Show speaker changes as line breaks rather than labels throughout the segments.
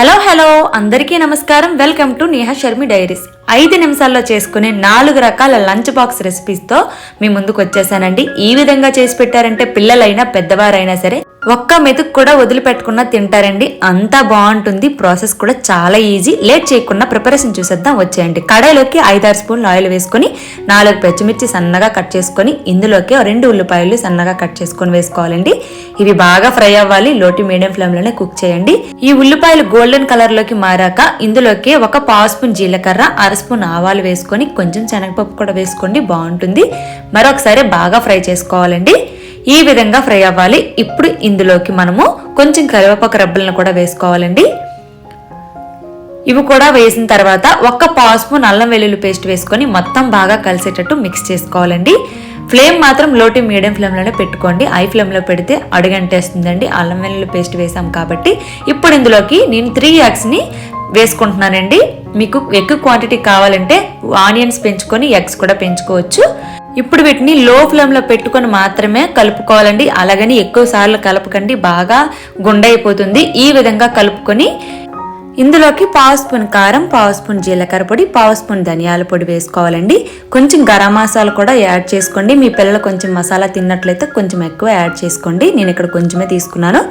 Hello hello అందరికీ నమస్కారం. Welcome to Neha Sharmi diaries. ఐదు నిమిషాల్లో చేసుకునే నాలుగు రకాల లంచ్ బాక్స్ రెసిపీస్తో మీ ముందుకు వచ్చేసానండి. ఈ విధంగా చేసి పెట్టారంటే పిల్లలైనా పెద్దవారైనా సరే ఒక్క మెతుకు కూడా వదిలిపెట్టకుండా తింటారండి. అంతా బాగుంటుంది. ప్రాసెస్ కూడా చాలా ఈజీ. లేట్ చేయకుండా ప్రిపరేషన్ చూసేద్దాం. వచ్చేయండి. కడాయిలోకి ఐదారు స్పూన్లు ఆయిల్ వేసుకొని నాలుగు పచ్చిమిర్చి సన్నగా కట్ చేసుకొని ఇందులోకి రెండు ఉల్లిపాయలు సన్నగా కట్ చేసుకొని వేసుకోవాలండి. ఇవి బాగా ఫ్రై అవ్వాలి. లోటి మీడియం ఫ్లేమ్లోనే కుక్ చేయండి. ఈ ఉల్లిపాయలు గోల్డెన్ కలర్లోకి మారాక ఇందులోకి ఒక పావు స్పూన్ జీలకర్ర అర స్పూన్ ఆవాలు వేసుకొని కొంచెం శనగపప్పు కూడా వేసుకోండి. బాగుంటుంది. మరొకసారి బాగా ఫ్రై చేసుకోవాలండి. ఈ విధంగా ఫ్రై అవ్వాలి. ఇప్పుడు ఇందులోకి మనము కొంచెం కరివేపాకు రబ్బలను కూడా వేసుకోవాలండి. ఇవి కూడా వేసిన తర్వాత ఒక్క పాసుపు నల్లం అల్లం వెల్లుల్లి పేస్ట్ వేసుకొని మొత్తం బాగా కలిసేటట్టు మిక్స్ చేసుకోవాలండి. ఫ్లేమ్ మాత్రం లోటి మీడియం ఫ్లేమ్లోనే పెట్టుకోండి. ఐ ఫ్లేమ్లో పెడితే అడుగంటేస్తుందండి. అల్లం వెల్లుల్లి పేస్ట్ వేసాం కాబట్టి. ఇప్పుడు ఇందులోకి నేను త్రీ ఎగ్స్ని వేసుకుంటున్నానండి. మీకు ఎక్కువ క్వాంటిటీ కావాలంటే ఆనియన్స్ పెంచుకొని ఎగ్స్ కూడా పెంచుకోవచ్చు. ఇప్పుడు వీటిని లో ఫ్లేమ్లో పెట్టుకొని మాత్రమే కలుపుకోవాలండి. అలాగని ఎక్కువ సార్లు కలపకండి. బాగా గుండైపోతుంది. ఈ విధంగా కలుపుకొని ఇందులోకి పావు స్పూన్ కారం పావు స్పూన్ జీలకర్ర పొడి పావు స్పూన్ ధనియాల పొడి వేసుకోవాలండి. కొంచెం గరం మసాలా కూడా యాడ్ చేసుకోండి. మీ పిల్లలు కొంచెం మసాలా తిన్నట్లయితే కొంచెం ఎక్కువ యాడ్ చేసుకోండి. నేను ఇక్కడ కొంచెమే తీసుకున్నాను.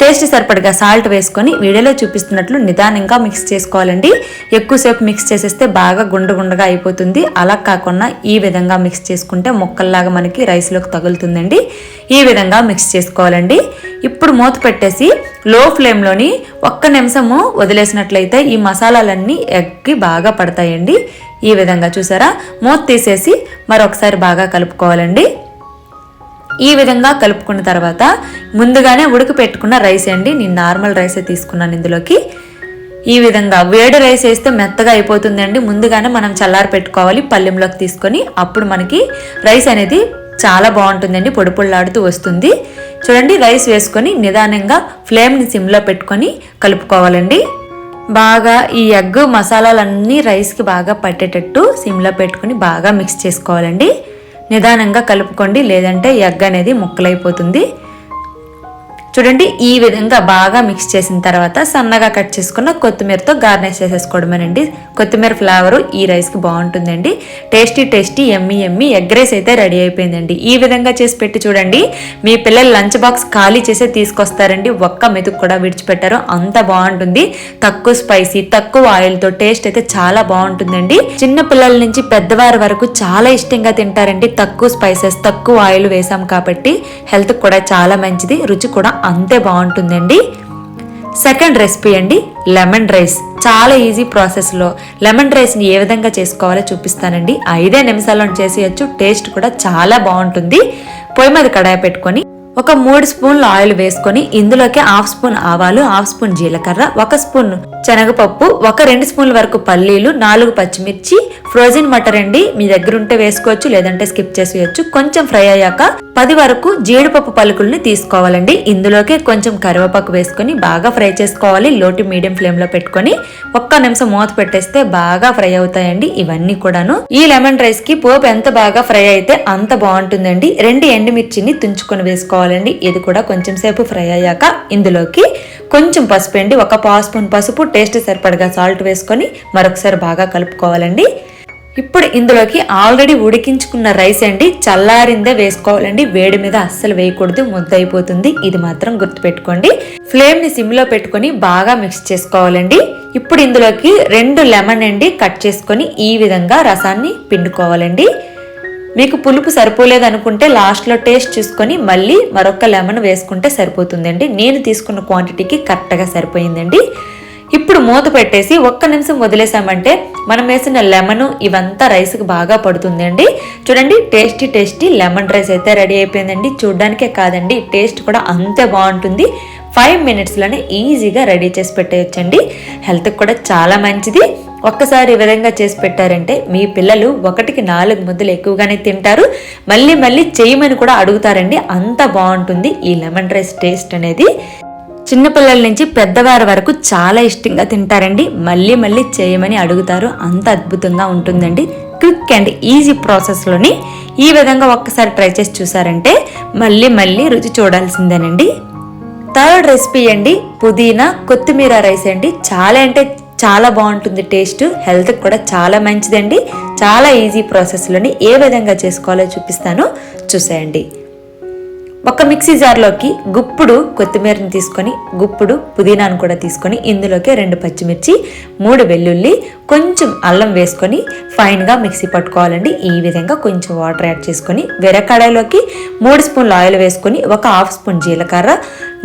టేస్ట్ సరిపడగా సాల్ట్ వేసుకొని వీడియోలో చూపిస్తున్నట్లు నిదానంగా మిక్స్ చేసుకోవాలండి. ఎక్కువసేపు మిక్స్ చేసేస్తే బాగా గుండ గుండగా అయిపోతుంది. అలా కాకుండా ఈ విధంగా మిక్స్ చేసుకుంటే ముక్కల్లాగా మనకి రైస్లోకి తగులుతుందండి. ఈ విధంగా మిక్స్ చేసుకోవాలండి. ఇప్పుడు మూత పెట్టేసి లో ఫ్లేమ్లోని ఒక్క నిమిషము వదిలేసినట్లయితే ఈ మసాలాలన్నీ ఎగ్కి బాగా పడతాయండి. ఈ విధంగా చూసారా? మూత తీసేసి మరొకసారి బాగా కలుపుకోవాలండి. ఈ విధంగా కలుపుకున్న తర్వాత ముందుగానే ఉడక పెట్టుకున్న రైస్ అండి. నేను నార్మల్ రైసే తీసుకున్నాను ఇందులోకి. ఈ విధంగా వేడి రైస్ వేస్తే మెత్తగా అయిపోతుందండి. ముందుగానే మనం చల్లారి పెట్టుకోవాలి పల్లెంలోకి తీసుకొని. అప్పుడు మనకి రైస్ అనేది చాలా బాగుంటుందండి. పొడి పొడిలాడుతూ వస్తుంది. చూడండి రైస్ వేసుకొని నిదానంగా ఫ్లేమ్ని సిమ్లో పెట్టుకొని కలుపుకోవాలండి. బాగా ఈ ఎగ్ మసాలాలన్నీ రైస్కి బాగా పట్టేటట్టు సిమ్లో పెట్టుకొని బాగా మిక్స్ చేసుకోవాలండి. నిదానంగా కలుపుకోండి లేదంటే ఎగ్ అనేది ముక్కలైపోతుంది. చూడండి ఈ విధంగా బాగా మిక్స్ చేసిన తర్వాత సన్నగా కట్ చేసుకున్న కొత్తిమీరతో గార్నిష్ చేసేసుకోవడమేనండి. కొత్తిమీర ఫ్లేవర్ ఈ రైస్కి బాగుంటుందండి. Tasty tasty yummy yummy egg rice అయితే రెడీ అయిపోయిందండి. ఈ విధంగా చేసి పెట్టి చూడండి మీ పిల్లలు లంచ్ బాక్స్ ఖాళీ చేసే తీసుకొస్తారండి. ఒక్క మెతుకు కూడా విడిచిపెట్టారు. అంత బాగుంటుంది. తక్కువ స్పైసీ తక్కువ ఆయిల్తో టేస్ట్ అయితే చాలా బాగుంటుందండి. చిన్న పిల్లల నుంచి పెద్దవారి వరకు చాలా ఇష్టంగా తింటారండి. తక్కువ స్పైసెస్ తక్కువ ఆయిల్ వేసాం కాబట్టి హెల్త్ కూడా చాలా మంచిది. రుచి కూడా అంతే బాగుంటుందండి. సెకండ్ రెసిపీ అండి లెమన్ రైస్ చాలా ఈజీ ప్రాసెస్లో లెమన్ రైస్ని ఏ విధంగా చేసుకోవాలో చూపిస్తానండి. ఐదే నిమిషాల్లో చేసేయచ్చు టేస్ట్ కూడా చాలా బాగుంటుంది. పొయ్యి మీద కడాయి పెట్టుకొని ఒక మూడు స్పూన్లు ఆయిల్ వేసుకొని ఇందులోకి హాఫ్ స్పూన్ ఆవాలు హాఫ్ స్పూన్ జీలకర్ర ఒక స్పూన్ శనగపప్పు ఒక రెండు స్పూన్ల వరకు పల్లీలు నాలుగు పచ్చిమిర్చి ఫ్రోజన్ మటర్ అండి. మీ దగ్గర ఉంటే వేసుకోవచ్చు లేదంటే స్కిప్ చేసేయచ్చు. కొంచెం ఫ్రై అయ్యాక పది వరకు జీడిపప్పు పలుకుల్ని తీసుకోవాలండి. ఇందులోకి కొంచెం కరివేపాకు వేసుకొని బాగా ఫ్రై చేసుకోవాలి. లోటి మీడియం ఫ్లేమ్లో పెట్టుకొని ఒక్క నిమిషం మూత పెట్టేస్తే బాగా ఫ్రై అవుతాయండి ఇవన్నీ కూడాను. ఈ లెమన్ రైస్కి పోపు ఎంత బాగా ఫ్రై అయితే అంత బాగుంటుందండి. రెండు ఎండుమిర్చిని తుంచుకొని వేసుకోవాలండి. ఇది కూడా కొంచెం సేపు ఫ్రై అయ్యాక ఇందులోకి కొంచెం పసుపు అండి. ఒక పావు స్పూన్ పసుపు టేస్ట్ సరిపడగా సాల్ట్ వేసుకొని మరొకసారి బాగా కలుపుకోవాలండి. ఇప్పుడు ఇందులోకి ఆల్రెడీ ఉడికించుకున్న రైస్ అండి చల్లారిందే వేసుకోవాలండి. వేడి మీద అస్సలు వేయకూడదు ముద్ద అయిపోతుంది ఇది మాత్రం గుర్తుపెట్టుకోండి. ఫ్లేమ్ని సిమ్లో పెట్టుకొని బాగా మిక్స్ చేసుకోవాలండి. ఇప్పుడు ఇందులోకి రెండు లెమన్ అండి కట్ చేసుకొని ఈ విధంగా రసాన్ని పిండుకోవాలండి. మీకు పులుపు సరిపోలేదు అనుకుంటే లాస్ట్లో టేస్ట్ చూసుకొని మళ్ళీ మరొక లెమన్ వేసుకుంటే సరిపోతుందండి. నేను తీసుకున్న క్వాంటిటీకి కరెక్ట్గా సరిపోయిందండి. ఇప్పుడు మూత పెట్టేసి ఒక్క నిమిషం వదిలేసామంటే మనం వేసిన లెమన్ ఇవంతా రైస్కి బాగా పడుతుందండి చూడండి టేస్టీ టేస్టీ లెమన్ రైస్ అయితే రెడీ అయిపోయిందండి. చూడ్డానికే కాదండి టేస్ట్ కూడా అంతే బాగుంటుంది. ఫైవ్ మినిట్స్లోనే ఈజీగా రెడీ చేసి పెట్టేయచ్చండి. హెల్త్కి కూడా చాలా మంచిది. ఒక్కసారి ఈ విధంగా చేసి పెట్టారంటే మీ పిల్లలు ఒకటికి నాలుగు ముద్దలు ఎక్కువగానే తింటారు. మళ్ళీ మళ్ళీ చేయమని కూడా అడుగుతారండి. అంత బాగుంటుంది ఈ లెమన్ రైస్ టేస్ట్ అనేది. చిన్నపిల్లల నుంచి పెద్దవారి వరకు చాలా ఇష్టంగా తింటారండి. మళ్ళీ మళ్ళీ చేయమని అడుగుతారు. అంత అద్భుతంగా ఉంటుందండి. క్విక్ అండ్ ఈజీ ప్రాసెస్లోని ఈ విధంగా ఒక్కసారి ట్రై చేసి చూసారంటే మళ్ళీ మళ్ళీ రుచి చూడాల్సిందేనండి. థర్డ్ రెసిపీ అండి పుదీనా కొత్తిమీర రైస్ అండి. చాలా అంటే చాలా బాగుంటుంది టేస్ట్. హెల్త్కి కూడా చాలా మంచిదండి. చాలా ఈజీ ప్రాసెస్లోని ఏ విధంగా చేసుకోవాలో చూపిస్తాను. చూసేయండి. ఒక మిక్సీ జార్లోకి గుప్పుడు కొత్తిమీరని తీసుకొని గుప్పుడు పుదీనాను కూడా తీసుకొని ఇందులోకి రెండు పచ్చిమిర్చి మూడు వెల్లుల్లి కొంచెం అల్లం వేసుకొని ఫైన్గా మిక్సీ పట్టుకోవాలండి. ఈ విధంగా కొంచెం వాటర్ యాడ్ చేసుకొని వేరే కడాయిలోకి మూడు స్పూన్ల ఆయిల్ వేసుకొని ఒక హాఫ్ స్పూన్ జీలకర్ర.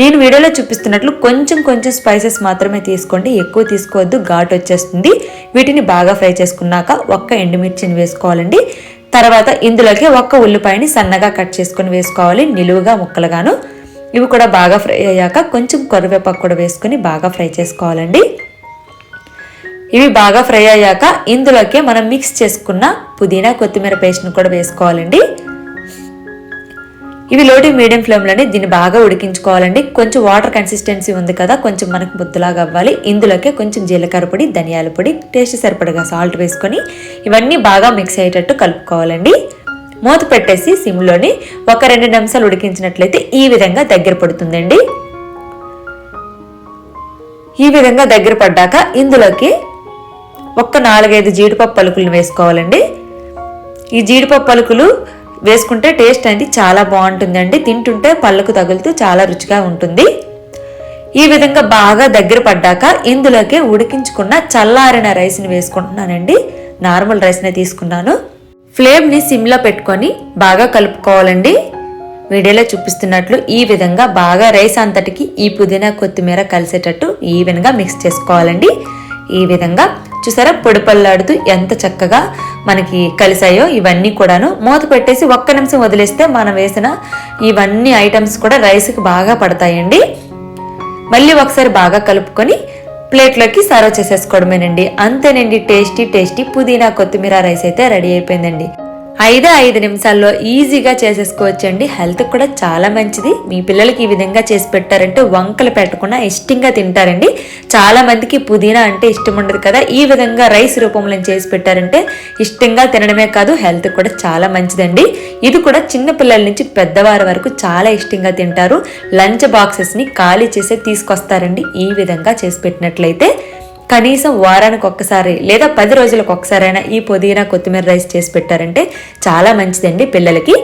నేను వీడియోలో చూపిస్తున్నట్లు కొంచెం కొంచెం స్పైసెస్ మాత్రమే తీసుకోండి. ఎక్కువ తీసుకోవద్దు ఘాటు వచ్చేస్తుంది. వీటిని బాగా ఫ్రై చేసుకున్నాక ఒక్క ఎండుమిర్చిని వేసుకోవాలండి. తర్వాత ఇందులోకి ఒక్క ఉల్లిపాయని సన్నగా కట్ చేసుకొని వేసుకోవాలి నిలువుగా ముక్కలుగాను. ఇవి కూడా బాగా ఫ్రై అయ్యాక కొంచెం కరివేపాకు కూడా వేసుకొని బాగా ఫ్రై చేసుకోవాలండి. ఇవి బాగా ఫ్రై అయ్యాక ఇందులోకి మనం మిక్స్ చేసుకున్న పుదీనా కొత్తిమీర పేస్ట్ని కూడా వేసుకోవాలండి. ఇవి లోటి మీడియం ఫ్లేమ్లోనే దీన్ని బాగా ఉడికించుకోవాలండి. కొంచెం వాటర్ కన్సిస్టెన్సీ ఉంది కదా కొంచెం మనకు ముద్దలాగా అవ్వాలి. ఇందులోకి కొంచెం జీలకర్ర పొడి ధనియాల పొడి టేస్ట్ సరిపడగా సాల్ట్ వేసుకొని ఇవన్నీ బాగా మిక్స్ అయ్యేటట్టు కలుపుకోవాలండి. మూత పెట్టేసి సిమ్లోని ఒక రెండు నిమిషాలు ఉడికించినట్లయితే ఈ విధంగా దగ్గర పడుతుందండి. ఈ విధంగా దగ్గర పడ్డాక ఇందులోకి ఒక్క నాలుగైదు జీడిపప్పు పలుకులను వేసుకోవాలండి. ఈ జీడిపప్పు పలుకులు వేసుకుంటే టేస్ట్ అనేది చాలా బాగుంటుందండి. తింటుంటే పళ్ళకు తగులుతూ చాలా రుచిగా ఉంటుంది. ఈ విధంగా బాగా దగ్గర పడ్డాక ఇందులోకి ఉడికించుకున్న చల్లారిన రైస్ని వేసుకుంటున్నానండి. నార్మల్ రైస్నే తీసుకున్నాను. ఫ్లేమ్ని సిమ్లో పెట్టుకొని బాగా కలుపుకోవాలండి. వీడియోలో చూపిస్తున్నట్లు ఈ విధంగా బాగా రైస్ అంతటికి ఈ పుదీనా కొత్తిమీర కలిసేటట్టు ఈవెన్గా మిక్స్ చేసుకోవాలండి. ఈ విధంగా చూసారా? పొడిపల్లాడుతూ ఎంత చక్కగా మనకి కలిసాయో ఇవన్నీ కూడాను. మూత పెట్టేసి ఒక్క నిమిషం వదిలేస్తే మనం వేసిన ఇవన్నీ ఐటమ్స్ కూడా రైస్కి బాగా పడతాయండి. మళ్ళీ ఒకసారి బాగా కలుపుకొని ప్లేట్లోకి సర్వ్ చేసేసుకోవడమేనండి. అంతేనండి టేస్టీ టేస్టీ పుదీనా కొత్తిమీర రైస్ అయితే రెడీ అయిపోయిందండి. ఐదే ఐదు నిమిషాల్లో ఈజీగా చేసేసుకోవచ్చండి. హెల్త్ కూడా చాలా మంచిది. మీ పిల్లలకి ఈ విధంగా చేసి పెట్టారంటే వంకలు పెట్టకుండా ఇష్టంగా తింటారండి. చాలా మందికి పుదీనా అంటే ఇష్టం ఉండదు కదా. ఈ విధంగా రైస్ రూపంలో చేసి పెట్టారంటే ఇష్టంగా తినడమే కాదు హెల్త్ కూడా చాలా మంచిదండి. ఇది కూడా చిన్న పిల్లల నుంచి పెద్దవారి వరకు చాలా ఇష్టంగా తింటారు. లంచ్ బాక్సెస్ని ఖాళీ చేసే తీసుకొస్తారండి. ఈ విధంగా చేసి పెట్టినట్లయితే కనీసం వారానికి ఒక్కసారి లేదా పది రోజులకు ఒక్కసారైనా ఈ పుదీనా కొత్తిమీర రైస్ చేసి పెట్టారంటే చాలా మంచిదండి పిల్లలకి.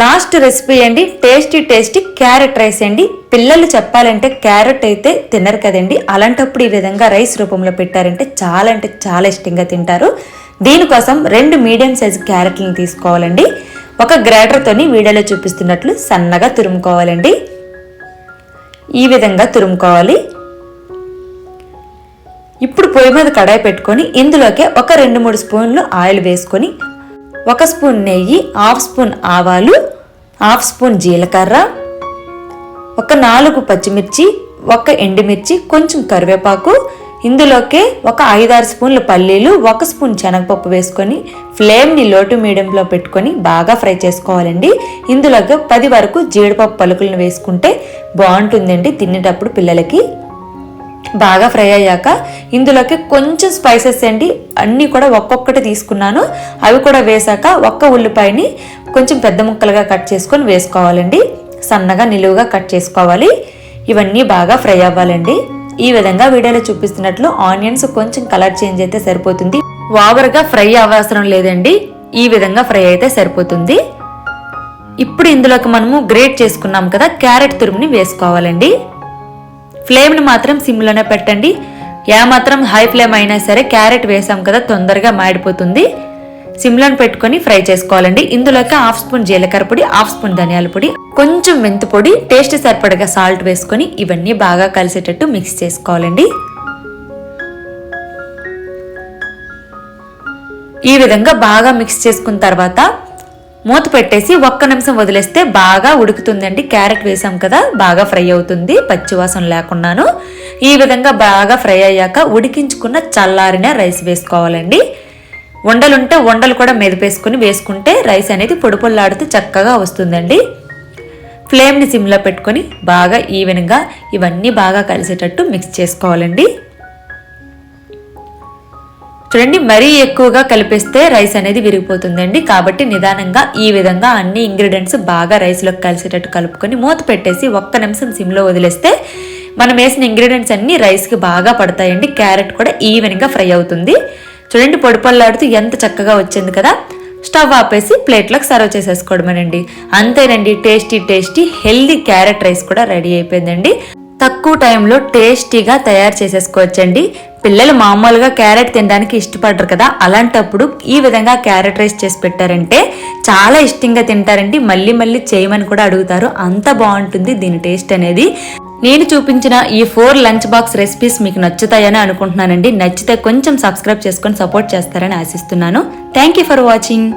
లాస్ట్ రెసిపీ అండి టేస్టీ టేస్టీ క్యారెట్ రైస్ అండి. పిల్లలు చెప్పాలంటే క్యారెట్ అయితే తినరు కదండి. అలాంటప్పుడు ఈ విధంగా రైస్ రూపంలో పెట్టారంటే చాలా అంటే చాలా ఇష్టంగా తింటారు. దీనికోసం రెండు మీడియం సైజు క్యారెట్లను తీసుకోవాలండి. ఒక గ్రైడర్తోని వీడియోలో చూపిస్తున్నట్లు సన్నగా తురుముకోవాలండి. ఈ విధంగా తురుముకోవాలి. పొయ్యి మీద కడాయి పెట్టుకొని ఇందులోకే ఒక రెండు మూడు స్పూన్లు ఆయిల్ వేసుకొని ఒక స్పూన్ నెయ్యి హాఫ్ స్పూన్ ఆవాలు హాఫ్ స్పూన్ జీలకర్ర ఒక నాలుగు పచ్చిమిర్చి ఒక ఎండుమిర్చి కొంచెం కరివేపాకు ఇందులోకే ఒక ఐదారు స్పూన్లు పల్లీలు ఒక స్పూన్ శనగపప్పు వేసుకొని ఫ్లేమ్ని లోటు మీడియంలో పెట్టుకొని బాగా ఫ్రై చేసుకోవాలండి. ఇందులోకి పది వరకు జీడిపప్పు పలుకులను వేసుకుంటే బాగుంటుందండి తినేటప్పుడు పిల్లలకి. బాగా ఫ్రై అయ్యాక ఇందులోకి కొంచెం స్పైసెస్ అండి. అన్నీ కూడా ఒక్కొక్కటి తీసుకున్నాను. అవి కూడా వేసాక ఒక్క ఉల్లిపాయని కొంచెం పెద్ద ముక్కలుగా కట్ చేసుకొని వేసుకోవాలండి. సన్నగా నిలువుగా కట్ చేసుకోవాలి. ఇవన్నీ బాగా ఫ్రై అవ్వాలండి. ఈ విధంగా వీడియోలో చూపిస్తున్నట్లు ఆనియన్స్ కొంచెం కలర్ చేంజ్ అయితే సరిపోతుంది. ఓవర్గా ఫ్రై అవసరం లేదండి. ఈ విధంగా ఫ్రై అయితే సరిపోతుంది. ఇప్పుడు ఇందులోకి మనము గ్రేట్ చేసుకున్నాం కదా క్యారెట్ తురుముని వేసుకోవాలండి. ఫ్లేమ్ని మాత్రం సిమ్లోనే పెట్టండి. ఏమాత్రం హై ఫ్లేమ్ అయినా సరే క్యారెట్ వేసాం కదా తొందరగా మాడిపోతుంది. సిమ్లోని పెట్టుకొని ఫ్రై చేసుకోవాలండి. ఇందులోకి హాఫ్ స్పూన్ జీలకర్ర పొడి హాఫ్ స్పూన్ ధనియాల పొడి కొంచెం మెంతు పొడి టేస్ట్ సరిపడగా సాల్ట్ వేసుకొని ఇవన్నీ బాగా కలిసేటట్టు మిక్స్ చేసుకోవాలండి. ఈ విధంగా బాగా మిక్స్ చేసుకున్న తర్వాత మూత పెట్టేసి ఒక్క నిమిషం వదిలేస్తే బాగా ఉడుకుతుందండి. క్యారెట్ వేసాం కదా బాగా ఫ్రై అవుతుంది పచ్చివాసన లేకున్నాను ఈ విధంగా బాగా ఫ్రై అయ్యాక ఉడికించుకున్న చల్లారిన రైస్ వేసుకోవాలండి. ఉండలుంటే వండలు కూడా మెదిపేసుకుని వేసుకుంటే రైస్ అనేది పొడిపొల్లాడుతూ చక్కగా వస్తుందండి. ఫ్లేమ్ని సిమ్లో పెట్టుకొని బాగా ఈవెన్గా ఇవన్నీ బాగా కలిసేటట్టు మిక్స్ చేసుకోవాలండి. చూడండి మరీ ఎక్కువగా కలిపేస్తే రైస్ అనేది విరిగిపోతుందండి. కాబట్టి నిదానంగా ఈ విధంగా అన్ని ఇంగ్రీడియంట్స్ బాగా రైస్లోకి కలిసేటట్టు కలుపుకొని మూత పెట్టేసి ఒక్క నిమిషం సిమ్లో వదిలేస్తే మనం వేసిన ఇంగ్రీడియంట్స్ అన్ని రైస్కి బాగా పడతాయండి. క్యారెట్ కూడా ఈవెన్గా ఫ్రై అవుతుంది. చూడండి పొడి పళ్ళాడుతూ ఎంత చక్కగా వచ్చింది కదా. స్టవ్ ఆపేసి ప్లేట్లోకి సర్వ్ చేసేసుకోవడమేనండి. అంతేనండి tasty tasty healthy carrot rice కూడా రెడీ అయిపోయిందండి. తక్కువ టైంలో టేస్టీగా తయారు చేసేసుకోవచ్చండి. పిల్లలు మామూలుగా క్యారెట్ తినడానికి ఇష్టపడరు కదా. అలాంటప్పుడు ఈ విధంగా క్యారెట్ రైస్ చేసి పెట్టారంటే చాలా ఇష్టంగా తింటారండి. మళ్ళీ మళ్ళీ చేయమని కూడా అడుగుతారు. అంత బాగుంటుంది దీని టేస్ట్ అనేది. నేను చూపించిన ఈ ఫోర్ లంచ్ బాక్స్ రెసిపీస్ మీకు నచ్చుతాయని అనుకుంటున్నానండి. నచ్చితే కొంచెం సబ్స్క్రైబ్ చేసుకొని సపోర్ట్ చేస్తారని ఆశిస్తున్నాను. Thank you for watching